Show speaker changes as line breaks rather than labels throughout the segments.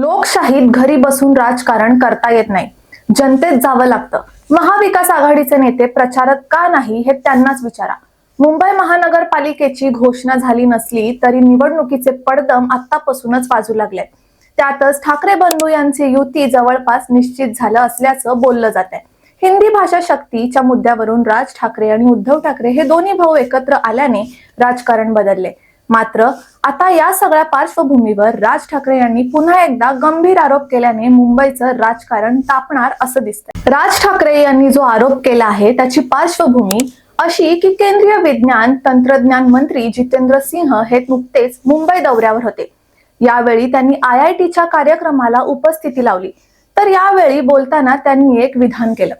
लोकशाहीत घरी बसून राजकारण करता येत नाही. जनतेत जावं लागतं. महाविकास आघाडीचे नेते प्रचारक का नाही हे त्यांनाच विचारा. मुंबई महानगरपालिकेची घोषणा झाली नसली तरी निवडणुकीचे पडदम आतापासूनच वाजू लागले. त्यातच ठाकरे बंधू यांची युती जवळपास निश्चित झालं असल्याचं बोललं जात आहे हिंदी भाषा शक्तीच्या मुद्द्यावरून राज ठाकरे आणि उद्धव ठाकरे हे दोन्ही भाऊ एकत्र आल्याने राजकारण बदलले. मात्र आता या सगळ्या पार्श्वभूमीवर राज ठाकरे यांनी पुन्हा एकदा गंभीर आरोप केल्याने मुंबईचं राजकारण तापणार असं दिसतंय. राज ठाकरे यांनी जो आरोप केला आहे त्याची पार्श्वभूमी अशी की केंद्रीय विज्ञान तंत्रज्ञान मंत्री जितेंद्र सिंह हे नुकतेच मुंबई दौऱ्यावर होते. यावेळी त्यांनी आय आय टीच्या कार्यक्रमाला उपस्थिती लावली. तर यावेळी बोलताना त्यांनी एक विधान केलं.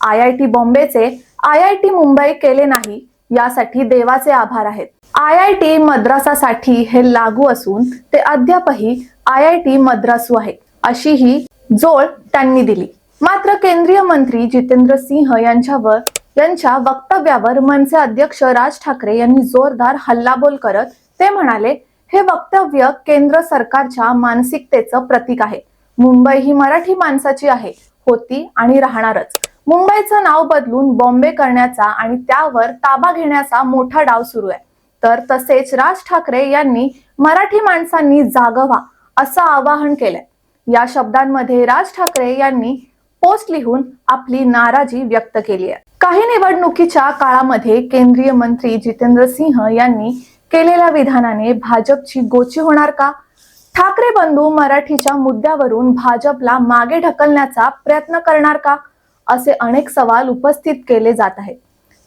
आय आय टी बॉम्बेचे आय आय टी मुंबई केले नाही यासाठी देवाचे आभार आहेत. आय आय टी मद्रासासाठी हे लागू असून ते अद्यापही आय आय टी मद्रासू आहे अशी ही जोड त्यांनी दिली. मात्र केंद्रीय मंत्री जितेंद्र सिंह यांच्यावर यांच्या वक्तव्यावर मनसे अध्यक्ष राज ठाकरे यांनी जोरदार हल्लाबोल करत ते म्हणाले हे वक्तव्य केंद्र सरकारच्या मानसिकतेचं प्रतीक आहे. मुंबई ही मराठी माणसाची आहे होती आणि राहणारच. मुंबईचं नाव बदलून बॉम्बे करण्याचा आणि त्यावर ताबा घेण्याचा मोठा डाव सुरू आहे. तर तसेच राज ठाकरे यांनी मराठी माणसांनी जागवा असं आवाहन केलंय. या शब्दांमध्ये राज ठाकरे यांनी पोस्ट लिहून आपली नाराजी व्यक्त केली आहे. काही निवडणुकीच्या काळामध्ये केंद्रीय मंत्री जितेंद्र सिंह यांनी केलेल्या विधानाने भाजपची गोची होणार का? ठाकरे बंधू मराठीच्या मुद्द्यावरून भाजपला मागे ढकलण्याचा प्रयत्न करणार का? असे अनेक सवाल उपस्थित केले जात आहेत.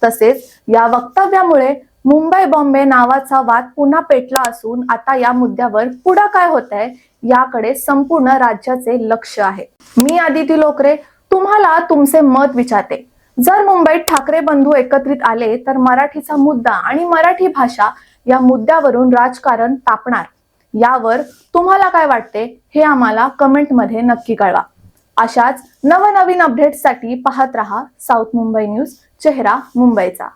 तसेच या वक्तव्यामुळे मुंबई बॉम्बे नावाचा वाद पुन्हा पेटला असून आता या मुद्द्यावर पुढं काय होत आहे याकडे संपूर्ण राज्याचे लक्ष आहे. मी आदिती लोकरे तुम्हाला तुमचे मत विचारते. जर मुंबईत ठाकरे बंधू एकत्रित आले तर मराठीचा मुद्दा आणि मराठी भाषा या मुद्द्यावरून राजकारण तापणार. यावर तुम्हाला काय वाटते हे आम्हाला कमेंटमध्ये नक्की कळवा. अशाच नवनवीन अपडेट्ससाठी पाहत रहा साऊथ मुंबई न्यूज चेहरा मुंबईचा.